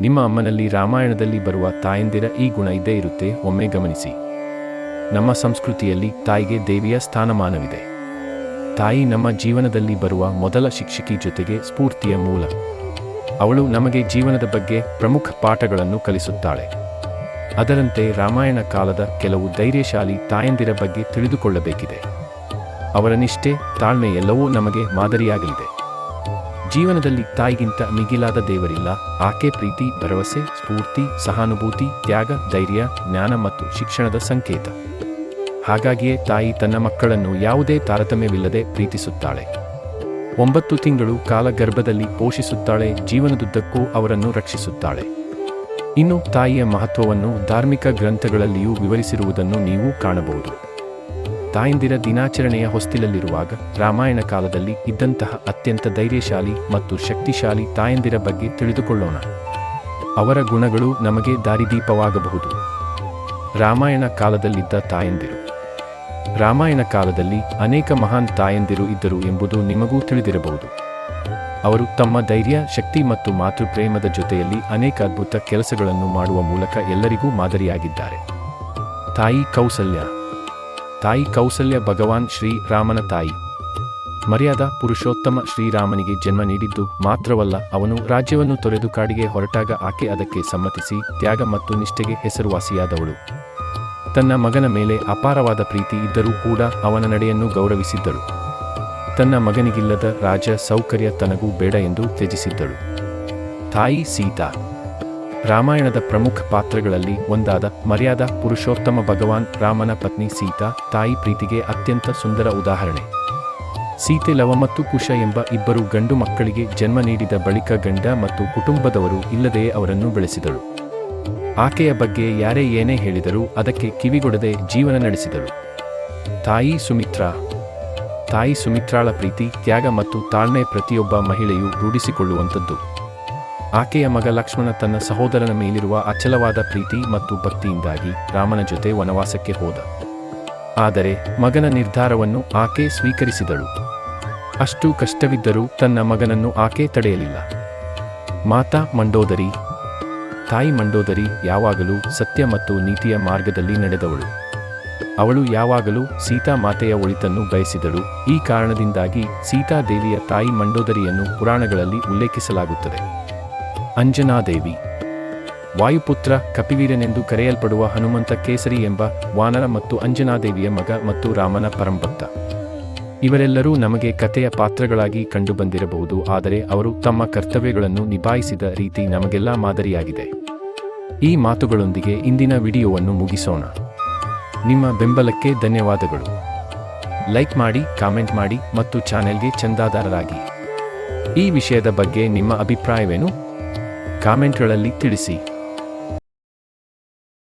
ನಿಮ್ಮ ಅಮ್ಮನಲ್ಲಿ ರಾಮಾಯಣದಲ್ಲಿ ಬರುವ ತಾಯಂದಿರ ಈ ಗುಣ ಇದ್ದೇ ಇರುತ್ತೆ, ಒಮ್ಮೆ ಗಮನಿಸಿ. ನಮ್ಮ ಸಂಸ್ಕೃತಿಯಲ್ಲಿ ತಾಯಿಗೆ ದೇವಿಯ ಸ್ಥಾನಮಾನವಿದೆ. ತಾಯಿ ನಮ್ಮ ಜೀವನದಲ್ಲಿ ಬರುವ ಮೊದಲ ಶಿಕ್ಷಕಿ ಜೊತೆಗೆ ಸ್ಫೂರ್ತಿಯ ಮೂಲ. ಅವಳು ನಮಗೆ ಜೀವನದ ಬಗ್ಗೆ ಪ್ರಮುಖ ಪಾಠಗಳನ್ನು ಕಲಿಸುತ್ತಾಳೆ. ಅದರಂತೆ ರಾಮಾಯಣ ಕಾಲದ ಕೆಲವು ಧೈರ್ಯಶಾಲಿ ತಾಯಂದಿರ ಬಗ್ಗೆ ತಿಳಿದುಕೊಳ್ಳಬೇಕಿದೆ. ಅವರ ನಿಷ್ಠೆ ತಾಳ್ಮೆ ಎಲ್ಲವೂ ನಮಗೆ ಮಾದರಿಯಾಗಲಿದೆ. ಜೀವನದಲ್ಲಿ ತಾಯಿಗಿಂತ ಮಿಗಿಲಾದ ದೇವರಿಲ್ಲ. ಆಕೆ ಪ್ರೀತಿ, ಭರವಸೆ, ಸ್ಫೂರ್ತಿ, ಸಹಾನುಭೂತಿ, ತ್ಯಾಗ, ಧೈರ್ಯ, ಜ್ಞಾನ ಮತ್ತು ಶಿಕ್ಷಣದ ಸಂಕೇತ. ಹಾಗಾಗಿಯೇ ತಾಯಿ ತನ್ನ ಮಕ್ಕಳನ್ನು ಯಾವುದೇ ತಾರತಮ್ಯವಿಲ್ಲದೆ ಪ್ರೀತಿಸುತ್ತಾಳೆ. ಒಂಬತ್ತು ತಿಂಗಳು ಕಾಲ ಗರ್ಭದಲ್ಲಿ ಪೋಷಿಸುತ್ತಾಳೆ, ಜೀವನದುದ್ದಕ್ಕೂ ಅವರನ್ನು ರಕ್ಷಿಸುತ್ತಾಳೆ. ಇನ್ನು ತಾಯಿಯ ಮಹತ್ವವನ್ನು ಧಾರ್ಮಿಕ ಗ್ರಂಥಗಳಲ್ಲಿಯೂ ವಿವರಿಸಿರುವುದನ್ನು ನೀವು ಕಾಣಬಹುದು. ತಾಯಂದಿರ ದಿನಾಚರಣೆಯ ಹೊಸ್ತಿಲಲ್ಲಿರುವಾಗ ರಾಮಾಯಣ ಕಾಲದಲ್ಲಿ ಇದ್ದಂತಹ ಅತ್ಯಂತ ಧೈರ್ಯಶಾಲಿ ಮತ್ತು ಶಕ್ತಿಶಾಲಿ ತಾಯಂದಿರ ಬಗ್ಗೆ ತಿಳಿದುಕೊಳ್ಳೋಣ. ಅವರ ಗುಣಗಳು ನಮಗೆ ದಾರಿದೀಪವಾಗಬಹುದು. ರಾಮಾಯಣ ಕಾಲದಲ್ಲಿದ್ದ ತಾಯಂದಿರು. ರಾಮಾಯಣ ಕಾಲದಲ್ಲಿ ಅನೇಕ ಮಹಾನ್ ತಾಯಂದಿರು ಇದ್ದರು ಎಂಬುದು ನಿಮಗೂ ತಿಳಿದಿರಬಹುದು. ಅವರು ತಮ್ಮ ಧೈರ್ಯ, ಶಕ್ತಿ ಮತ್ತು ಮಾತೃಪ್ರೇಮದ ಜೊತೆಯಲ್ಲಿ ಅನೇಕ ಅದ್ಭುತ ಕೆಲಸಗಳನ್ನು ಮಾಡುವ ಮೂಲಕ ಎಲ್ಲರಿಗೂ ಮಾದರಿಯಾಗಿದ್ದಾರೆ. ತಾಯಿ ಕೌಸಲ್ಯ. ತಾಯಿ ಕೌಸಲ್ಯ ಭಗವಾನ್ ಶ್ರೀರಾಮನ ತಾಯಿ. ಮರ್ಯಾದ ಪುರುಷೋತ್ತಮ ಶ್ರೀರಾಮನಿಗೆ ಜನ್ಮ ನೀಡಿದ್ದು ಮಾತ್ರವಲ್ಲ, ಅವನು ರಾಜ್ಯವನ್ನು ತೊರೆದು ಕಾಡಿಗೆ ಹೊರಟಾಗ ಆಕೆ ಅದಕ್ಕೆ ಸಮ್ಮತಿಸಿ ತ್ಯಾಗ ಮತ್ತು ನಿಷ್ಠೆಗೆ ಹೆಸರುವಾಸಿಯಾದವಳು. ತನ್ನ ಮಗನ ಮೇಲೆ ಅಪಾರವಾದ ಪ್ರೀತಿ ಇದ್ದರೂ ಕೂಡ ಅವನ ನಡೆಯನ್ನು ಗೌರವಿಸಿದ್ದಳು. ತನ್ನ ಮಗನಿಗಿಲ್ಲದ ರಾಜ ಸೌಕರ್ಯ ತನಗೂ ಬೇಡ ಎಂದು ತ್ಯಜಿಸಿದ್ದಳು. ತಾಯಿ ಸೀತಾ ರಾಮಾಯಣದ ಪ್ರಮುಖ ಪಾತ್ರಗಳಲ್ಲಿ ಒಂದಾದ ಮರ್ಯಾದ ಪುರುಷೋತ್ತಮ ಭಗವಾನ್ ರಾಮನ ಪತ್ನಿ ಸೀತಾ ತಾಯಿ ಪ್ರೀತಿಗೆ ಅತ್ಯಂತ ಸುಂದರ ಉದಾಹರಣೆ. ಸೀತೆ ಲವ ಮತ್ತು ಕುಶ ಎಂಬ ಇಬ್ಬರು ಗಂಡು ಮಕ್ಕಳಿಗೆ ಜನ್ಮ ನೀಡಿದ ಬಳಿಕ ಗಂಡ ಮತ್ತು ಕುಟುಂಬದವರು ಇಲ್ಲದೆಯೇ ಅವರನ್ನು ಬೆಳೆಸಿದಳು ಆಕೆಯ ಬಗ್ಗೆ ಯಾರೇ ಏನೇ ಹೇಳಿದರೂ ಅದಕ್ಕೆ ಕಿವಿಗೊಡದೆ ಜೀವನ ನಡೆಸಿದಳು ತಾಯಿ ಸುಮಿತ್ರಾ, ತಾಯಿ ಸುಮಿತ್ರಾಳ ಪ್ರೀತಿ, ತ್ಯಾಗ ಮತ್ತು ತಾಳ್ಮೆ ಪ್ರತಿಯೊಬ್ಬ ಮಹಿಳೆಯು ರೂಢಿಸಿಕೊಳ್ಳುವಂಥದ್ದು. ಆಕೆಯ ಮಗ ಲಕ್ಷ್ಮಣ ತನ್ನ ಸಹೋದರನ ಮೇಲಿರುವ ಅಚಲವಾದ ಪ್ರೀತಿ ಮತ್ತು ಭಕ್ತಿಯಿಂದಾಗಿ ರಾಮನ ಜೊತೆ ವನವಾಸಕ್ಕೆ ಹೋದ. ಆದರೆ ಮಗನ ನಿರ್ಧಾರವನ್ನು ಆಕೆ ಸ್ವೀಕರಿಸಿದಳು. ಅಷ್ಟು ಕಷ್ಟವಿದ್ದರೂ ತನ್ನ ಮಗನನ್ನು ಆಕೆ ತಡೆಯಲಿಲ್ಲ. ಮಾತಾ ಮಂಡೋದರಿ, ತಾಯಿ ಮಂಡೋದರಿ ಯಾವಾಗಲೂ ಸತ್ಯ ಮತ್ತು ನೀತಿಯ ಮಾರ್ಗದಲ್ಲಿ ನಡೆದವಳು. ಅವಳು ಯಾವಾಗಲೂ ಸೀತಾ ಮಾತೆಯ ಒಳಿತನ್ನು ಬಯಸಿದಳು. ಈ ಕಾರಣದಿಂದಾಗಿ ಸೀತಾದೇವಿಯ ತಾಯಿ ಮಂಡೋದರಿಯನ್ನು ಪುರಾಣಗಳಲ್ಲಿ ಉಲ್ಲೇಖಿಸಲಾಗುತ್ತದೆ. ಅಂಜನಾದೇವಿ. ವಾಯುಪುತ್ರ ಕಪಿವೀರನೆಂದು ಕರೆಯಲ್ಪಡುವ ಹನುಮಂತ ಕೇಸರಿ ಎಂಬ ವಾನರ ಮತ್ತು ಅಂಜನಾದೇವಿಯ ಮಗ ಮತ್ತು ರಾಮನ ಪರಂಭಕ್ತ ಇವರೆಲ್ಲರೂ ನಮಗೆ ಕಥೆಯ ಪಾತ್ರಗಳಾಗಿ ಕಂಡುಬಂದಿರಬಹುದು, ಆದರೆ ಅವರು ತಮ್ಮ ಕರ್ತವ್ಯಗಳನ್ನು ನಿಭಾಯಿಸಿದ ರೀತಿ ನಮಗೆಲ್ಲ ಮಾದರಿಯಾಗಿದೆ. ಈ ಮಾತುಗಳೊಂದಿಗೆ ಇಂದಿನ ವಿಡಿಯೋವನ್ನು ಮುಗಿಸೋಣ. ನಿಮ್ಮ ಬೆಂಬಲಕ್ಕೆ ಧನ್ಯವಾದಗಳು. ಲೈಕ್ ಮಾಡಿ, ಕಾಮೆಂಟ್ ಮಾಡಿ ಮತ್ತು ಚಾನೆಲ್ಗೆ ಚಂದಾದಾರರಾಗಿ. ಈ ವಿಷಯದ ಬಗ್ಗೆ ನಿಮ್ಮ ಅಭಿಪ್ರಾಯವೇನು? ಕಾಮೆಂಟ್ಗಳಲ್ಲಿ ತಿಳಿಸಿ.